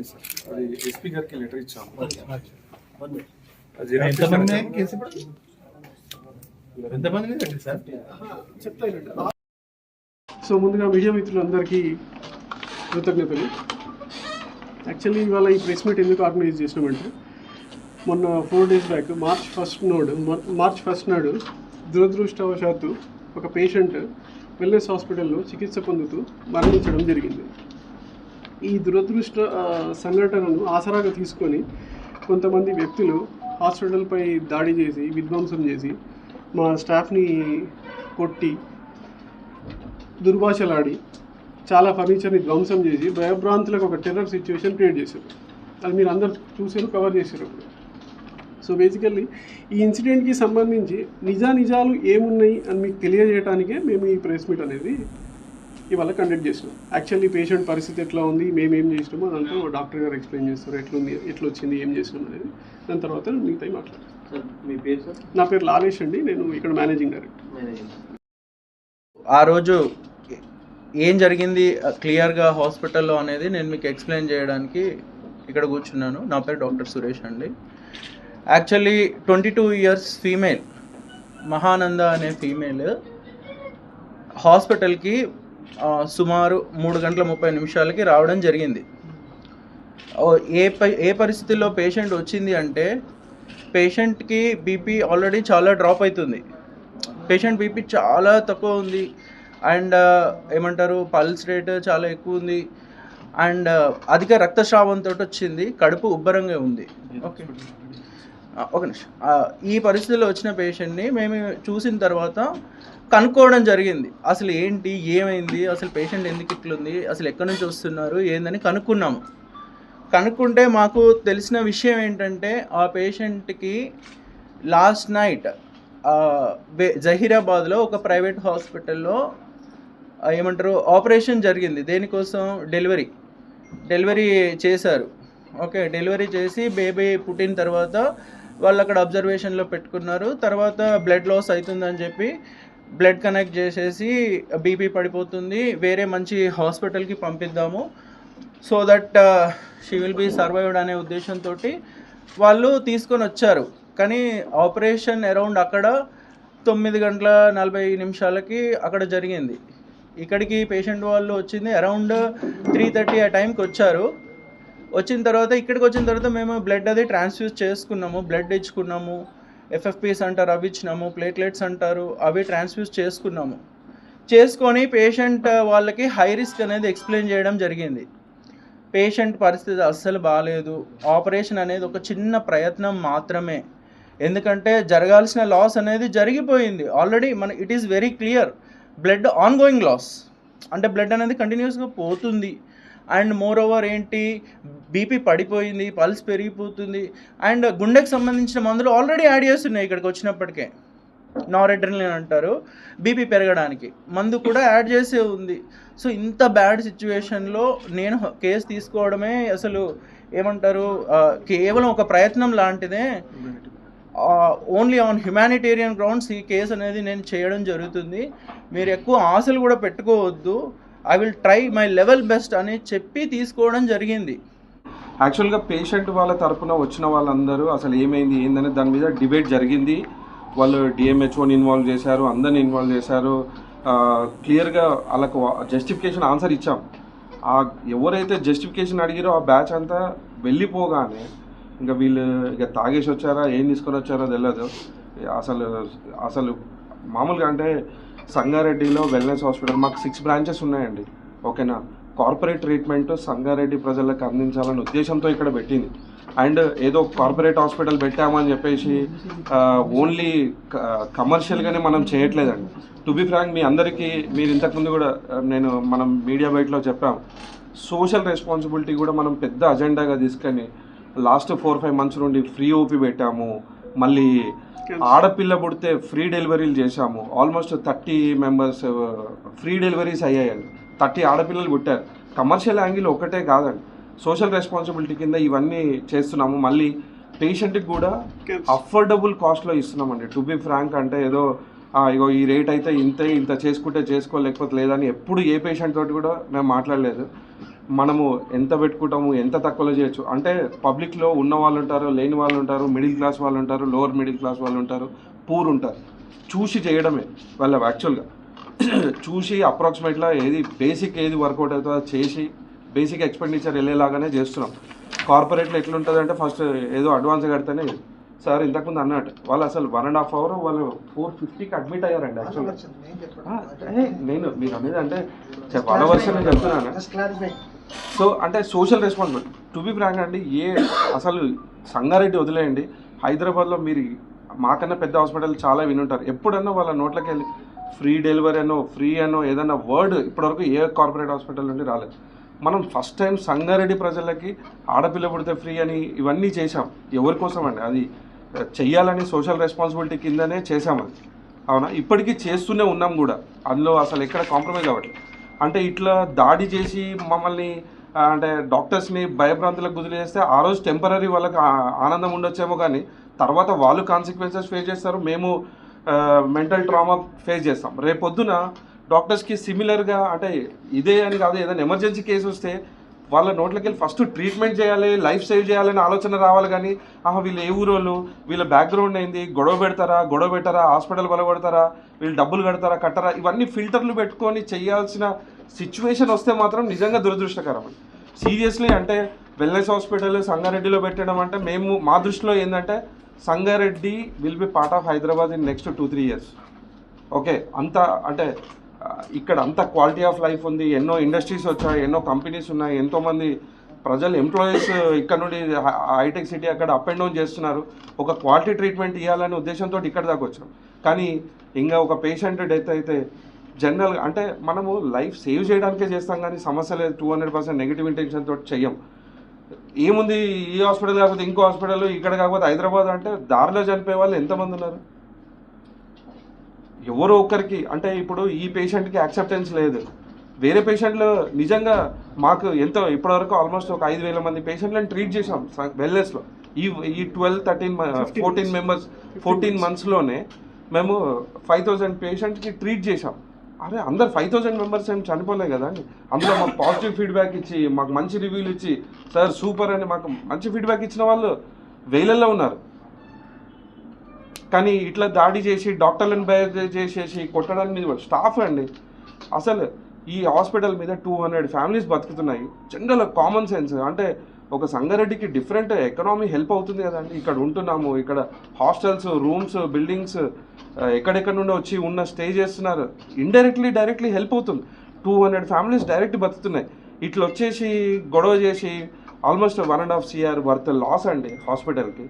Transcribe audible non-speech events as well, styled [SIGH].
లేదు సార్. అది ఎస్పీ గారికి లెటర్ ఇచ్చాము. సో ముందుగా మీడియా మిత్రులందరికీ కృతజ్ఞతలు. యాక్చువల్లీ ఇవాళ ఈ ప్రెస్ మీట్ ఎందుకు ఆర్గనైజ్ చేసినామంటే మొన్న four days back March first నాడు మార్చ్ ఫస్ట్ నాడు దురదృష్టవశాత్తు ఒక పేషెంట్ వెల్నెస్ హాస్పిటల్లో చికిత్స పొందుతూ మరణించడం జరిగింది. ఈ దురదృష్ట సంఘటనను ఆసరాగా తీసుకొని కొంతమంది వ్యక్తులు హాస్పిటల్పై దాడి చేసి విధ్వంసం చేసి మా స్టాఫ్ని కొట్టి దుర్భాషలాడి చాలా ఫర్నిచర్ని ధ్వంసం చేసి భయభ్రాంతులకు ఒక టెర్రర్ సిచ్యువేషన్ క్రియేట్ చేశారు. అది మీరు అందరు చూసారు కవర్ చేశారు. అప్పుడు సో బేసికల్లీ ఈ ఇన్సిడెంట్కి సంబంధించి నిజానిజాలు ఏమున్నాయి అని మీకు తెలియజేయడానికే మేము ఈ ప్రెస్ మీట్ అనేది ఇవాళ కండక్ట్ చేసినాం యాక్చువల్లీ పేషెంట్ పరిస్థితి ఎట్లా ఉంది? మేము ఏం చేసినామో అదంతా డాక్టర్ గారు ఎక్స్ప్లెయిన్ చేస్తారు. ఎట్లుంది? ఎట్లా వచ్చింది ఏం చేసినాం అనేది. దాని తర్వాత మిగతా మాట్లాడతాం సార్ మీ పేరు సార్? నా పేరు లాలేష్ అండి. నేను ఇక్కడ మేనేజింగ్ డైరెక్టర్ మేనేజింగ్ ఆ రోజు ఏం జరిగింది? క్లియర్గా హాస్పిటల్లో అనేది నేను మీకు ఎక్స్ప్లెయిన్ చేయడానికి ఇక్కడ కూర్చున్నాను. నా పేరు డాక్టర్ సురేష్ అండి. Actually twenty two years female Mahananda అనే ఫీమేల్ హాస్పిటల్కి సుమారు మూడు గంటల ముప్పై నిమిషాలకి రావడం జరిగింది. ఏ ప- ఏ పరిస్థితుల్లో పేషెంట్ వచ్చింది అంటే పేషెంట్కి బీపీ ఆల్రెడీ చాలా డ్రాప్ అవుతుంది పేషెంట్ బీపీ చాలా తక్కువ ఉంది. అండ్ ఏమంటారు పల్స్ రేట్ చాలా ఎక్కువ ఉంది. అండ్ అధిక రక్తస్రావంతో వచ్చింది. కడుపు ఉబ్బరంగా ఉంది. ఓకే. ఒక నిమిషం. ఈ పరిస్థితిలో వచ్చిన పేషెంట్ని మేము చూసిన తర్వాత కనుక్కోవడం జరిగింది. అసలు ఏంటి? ఏమైంది? అసలు పేషెంట్ ఎందుకు ఇట్లుంది అసలు ఎక్కడి నుంచి వస్తున్నారు? ఏందని కనుక్కున్నాము. కనుక్కుంటే మాకు తెలిసిన విషయం ఏంటంటే ఆ పేషెంట్కి లాస్ట్ నైట్ జహీరాబాద్లో ఒక ప్రైవేట్ హాస్పిటల్లో ఏమంటారు ఆపరేషన్ జరిగింది. దేనికోసం? డెలివరీ. డెలివరీ చేశారు. ఓకే డెలివరీ చేసి బేబీ పుట్టిన తర్వాత వాళ్ళు అక్కడ అబ్జర్వేషన్లో పెట్టుకున్నారు. తర్వాత బ్లడ్ లాస్ అవుతుందని చెప్పి బ్లడ్ కనెక్ట్ చేసేసి బీపీ పడిపోతుంది. వేరే మంచి హాస్పిటల్కి పంపిద్దాము. So that she will be survived అనే ఉద్దేశంతో వాళ్ళు తీసుకొని వచ్చారు. కానీ ఆపరేషన్ అరౌండ్ అక్కడ తొమ్మిది గంటల నలభై నిమిషాలకి అక్కడ జరిగింది. ఇక్కడికి పేషెంట్ వాళ్ళు వచ్చింది అరౌండ్ త్రీ థర్టీ ఆ టైంకి వచ్చారు. వచ్చిన తర్వాత ఇక్కడికి వచ్చిన తర్వాత మేము బ్లడ్ అది ట్రాన్స్ఫ్యూజ్ చేసుకున్నాము బ్లడ్ ఇచ్చుకున్నాము ఎఫ్ఎఫ్పిస్ అంటారు అవి ఇచ్చినాము ప్లేట్లెట్స్ అంటారు అవి ట్రాన్స్ఫ్యూజ్ చేసుకున్నాము. చేసుకొని పేషెంట్ వాళ్ళకి హై రిస్క్ అనేది ఎక్స్ప్లెయిన్ చేయడం జరిగింది. పేషెంట్ పరిస్థితి అస్సలు బాగాలేదు ఆపరేషన్ అనేది ఒక చిన్న ప్రయత్నం మాత్రమే. ఎందుకంటే జరగాల్సిన లాస్ అనేది జరిగిపోయింది. ఆల్రెడీ మన it is very clear blood on going loss అంటే బ్లడ్ అనేది కంటిన్యూస్గా పోతుంది. అండ్ మోర్ ఓవర్ ఏంటి బీపీ పడిపోయింది పల్స్ పెరిగిపోతుంది అండ్ గుండెకి సంబంధించిన మందులు ఆల్రెడీ యాడ్ చేస్తున్నాయి ఇక్కడికి వచ్చినప్పటికే. నారెడ్రిన్ అంటారు బీపీ పెరగడానికి. మందు కూడా యాడ్ చేసే ఉంది. సో ఇంత బ్యాడ్ సిచ్యువేషన్లో నేను కేసు తీసుకోవడమే అసలు ఏమంటారు కేవలం ఒక ప్రయత్నం లాంటిదే. ఓన్లీ ఆన్ హ్యుమానిటేరియన్ గ్రౌండ్స్ ఈ కేసు అనేది నేను చేయడం జరుగుతుంది. మీరు ఎక్కువ ఆశలు కూడా పెట్టుకోవద్దు. I will try my level best అని చెప్పి తీసుకోవడం జరిగింది. యాక్చువల్గా పేషెంట్ వాళ్ళ తరఫున వచ్చిన వాళ్ళందరూ అసలు ఏమైంది ఏందనే దాని మీద డిబేట్ జరిగింది. వాళ్ళు డిఎంహెచ్ఓని ఇన్వాల్వ్ చేశారు అందరిని ఇన్వాల్వ్ చేశారు. క్లియర్గా వాళ్ళకు జస్టిఫికేషన్ ఆన్సర్ ఇచ్చాం. ఆ ఎవరైతే జస్టిఫికేషన్ అడిగారో ఆ బ్యాచ్ అంతా వెళ్ళిపోగానే ఇంకా వీళ్ళు ఇక తాగేసి వచ్చారా ఏం తీసుకొని వచ్చారో తెలియదు అసలు అసలు మామూలుగా అంటే సంగారెడ్డిలో వెల్నెస్ హాస్పిటల్ మాకు సిక్స్ బ్రాంచెస్ ఉన్నాయండి. ఓకేనా? కార్పొరేట్ ట్రీట్మెంట్ సంగారెడ్డి ప్రజలకు అందించాలనే ఉద్దేశంతో ఇక్కడ పెట్టింది. అండ్ ఏదో కార్పొరేట్ హాస్పిటల్ పెట్టామని చెప్పేసి ఓన్లీ కమర్షియల్గానే మనం చేయట్లేదండి. టు బి ఫ్రాంక్ మీ అందరికీ మీరు ఇంతకుముందు కూడా నేను మనం మీడియా బయటలో చెప్పాం. సోషల్ రెస్పాన్సిబిలిటీ కూడా మనం పెద్ద అజెండాగా తీసుకొని లాస్ట్ ఫోర్ ఫైవ్ మంత్స్ నుండి ఫ్రీ ఓపీ పెట్టాము. మళ్ళీ ఆడపిల్ల పుడితే ఫ్రీ డెలివరీలు చేశాము. Almost thirty members free deliveries అయ్యాయండి థర్టీ ఆడపిల్లలు పుట్టారు. కమర్షియల్ యాంగిల్ ఒకటే కాదండి. సోషల్ రెస్పాన్సిబిలిటీ కింద ఇవన్నీ చేస్తున్నాము. మళ్ళీ పేషెంట్కి కూడా అఫోర్డబుల్ కాస్ట్లో ఇస్తున్నామండి. టు బి ఫ్రాంక్ అంటే ఏదో "ఆ, ఇగో ఈ రేట్ అయితే ఇంతే ఇంత చేసుకుంటే చేసుకో లేకపోతే లేదని ఎప్పుడు ఏ పేషెంట్ తోటి కూడా మేము మాట్లాడలేదు. మనము ఎంత పెట్టుకుంటాము ఎంత తక్కువలో చేయొచ్చు? అంటే పబ్లిక్లో ఉన్న వాళ్ళు ఉంటారు లేని వాళ్ళు ఉంటారు మిడిల్ క్లాస్ వాళ్ళు ఉంటారు లోవర్ మిడిల్ క్లాస్ వాళ్ళు ఉంటారు. పూర్ ఉంటారు చూసి చేయడమే వాళ్ళ యాక్చువల్గా [CLEARS THROAT] చూసి అప్రాక్సిమేట్గా ఏది బేసిక్ ఏది వర్కౌట్ అవుతుందో చేసి బేసిక్ ఎక్స్పెండిచర్ వెళ్ళేలాగానే చేస్తున్నాం. కార్పొరేట్లో ఎట్లుంటుంది అంటే ఫస్ట్ ఏదో అడ్వాన్స్ కడితేనే సార్ ఇంతకుముందు అన్నట్టు వాళ్ళు అసలు వన్ అండ్ హాఫ్ అవర్ వాళ్ళు ఫోర్ ఫిఫ్టీకి అడ్మిట్ అయ్యారండి యాక్చువల్గా నేను మీరు అనేది అంటే వాళ్ళ నేను చెప్తున్నాను. సో అంటే social responsibility to be frank అండి ఏ అసలు సంగారెడ్డి వదిలేయండి. హైదరాబాద్లో మీరు మాకన్నా పెద్ద హాస్పిటల్ చాలా వినుంటారు. ఎప్పుడన్నా వాళ్ళ నోట్లకి వెళ్ళి ఫ్రీ డెలివరీ అనో ఫ్రీ అనో ఏదన్నా వర్డ్ ఇప్పటివరకు ఏ కార్పొరేట్ హాస్పిటల్ నుండి రాలేదు. మనం ఫస్ట్ టైం సంగారెడ్డి ప్రజలకి ఆడపిల్ల పుడితే ఫ్రీ అని ఇవన్నీ చేశాం. ఎవరి కోసం అండి? అది చెయ్యాలని సోషల్ రెస్పాన్సిబిలిటీ కిందనే చేశాం అది. అవునా? ఇప్పటికీ చేస్తూనే ఉన్నాం కూడా. అందులో అసలు ఎక్కడ కాంప్రమైజ్ అవ్వట్లేదు. అంటే ఇట్లా దాడి చేసి మమ్మల్ని అంటే డాక్టర్స్ని భయభ్రాంతులకు గురి చేస్తే ఆ రోజు టెంపరీ వాళ్ళకి ఆనందం ఉండొచ్చేమో కానీ తర్వాత వాళ్ళు కాన్సిక్వెన్సెస్ ఫేస్ చేస్తారు. మేము మెంటల్ ట్రామా ఫేస్ చేస్తాం. రేపొద్దున డాక్టర్స్కి సిమిలర్గా అంటే ఇదే అని కాదు ఏదైనా ఎమర్జెన్సీ కేసు వస్తే వాళ్ళ నోట్లకి వెళ్ళి ఫస్ట్ ట్రీట్మెంట్ చేయాలి లైఫ్ సేవ్ చేయాలని ఆలోచన రావాలి కానీ ఆహా వీళ్ళు ఏ ఊరోళ్ళు? వీళ్ళ బ్యాక్గ్రౌండ్ ఏంది? గొడవ పెడతారా? గొడవ పెట్టారా? హాస్పిటల్ బలగొడతారా వీళ్ళు డబ్బులు కడతారా? కట్టరా? ఇవన్నీ ఫిల్టర్లు పెట్టుకొని చేయాల్సిన సిచ్యువేషన్ వస్తే మాత్రం నిజంగా దురదృష్టకరం సీరియస్లీ అంటే వెల్నెస్ హాస్పిటల్ సంగారెడ్డిలో పెట్టడం అంటే మేము మా దృష్టిలో ఏంటంటే Sangareddy will be part of Hyderabad in next two three years okay అంత అంటే ఇక్కడ అంత క్వాలిటీ ఆఫ్ లైఫ్ ఉంది. ఎన్నో ఇండస్ట్రీస్ వచ్చాయి ఎన్నో కంపెనీస్ ఉన్నాయి. ఎంతోమంది ప్రజలు ఎంప్లాయీస్ ఇక్కడ నుండి హైటెక్ సిటీ అక్కడ అప్ అండ్ డౌన్ చేస్తున్నారు. ఒక క్వాలిటీ ట్రీట్మెంట్ ఇవ్వాలనే ఉద్దేశంతో ఇక్కడ దాకా వచ్చాం. కానీ ఇంకా ఒక పేషెంట్ డెత్ అయితే జనరల్ అంటే మనము లైఫ్ సేవ్ చేయడానికే చేస్తాం కానీ సమస్య లేదు. Two hundred percent negative intention తోటి చెయ్యం. ఏముంది ఈ హాస్పిటల్ కాకపోతే ఇంకో హాస్పిటల్ ఇక్కడ కాకపోతే హైదరాబాద్ అంటే దారిలో చనిపోయే వాళ్ళు ఎంతమంది ఉన్నారు? ఎవరో ఒకరికి అంటే ఇప్పుడు ఈ పేషెంట్కి యాక్సెప్టెన్స్ లేదు. వేరే పేషెంట్లు నిజంగా మాకు ఎంతో ఇప్పటివరకు ఆల్మోస్ట్ ఒక ఐదు వేల మంది పేషెంట్లను ట్రీట్ చేసాం వెల్నెస్లో ఈ ఈ twelve thirteen fourteen members fourteen మంత్స్లోనే మేము ఫైవ్ థౌజండ్ పేషెంట్కి ట్రీట్ చేసాం అరే అందరు ఫైవ్ థౌజండ్ మెంబర్స్ ఏం చనిపోలే కదా అండి అందులో మాకు పాజిటివ్ ఫీడ్బ్యాక్ ఇచ్చి మాకు మంచి రివ్యూలు ఇచ్చి సార్ సూపర్ అని మాకు మంచి ఫీడ్బ్యాక్ ఇచ్చిన వాళ్ళు వేలల్లో ఉన్నారు. కానీ ఇట్లా దాడి చేసి డాక్టర్లను బయట చేసేసి కొట్టడానికి మీద స్టాఫ్ అండి. అసలు ఈ హాస్పిటల్ మీద two hundred families బతుకుతున్నాయి. General common sense. అంటే ఒక సంగారెడ్డికి డిఫరెంట్ ఎకనామీ హెల్ప్ అవుతుంది కదండి. ఇక్కడ ఉంటున్నాము. ఇక్కడ హాస్టల్స్ రూమ్స్ బిల్డింగ్స్ ఎక్కడెక్కడ నుండి వచ్చి ఉన్న స్టే చేస్తున్నారు. ఇండైరెక్ట్లీ డైరెక్ట్లీ హెల్ప్ అవుతుంది. టూ హండ్రెడ్ ఫ్యామిలీస్ డైరెక్ట్ బతుకుతున్నాయి. ఇట్లా వచ్చేసి గొడవ చేసి almost one and half CR worth loss అండి హాస్పిటల్కి.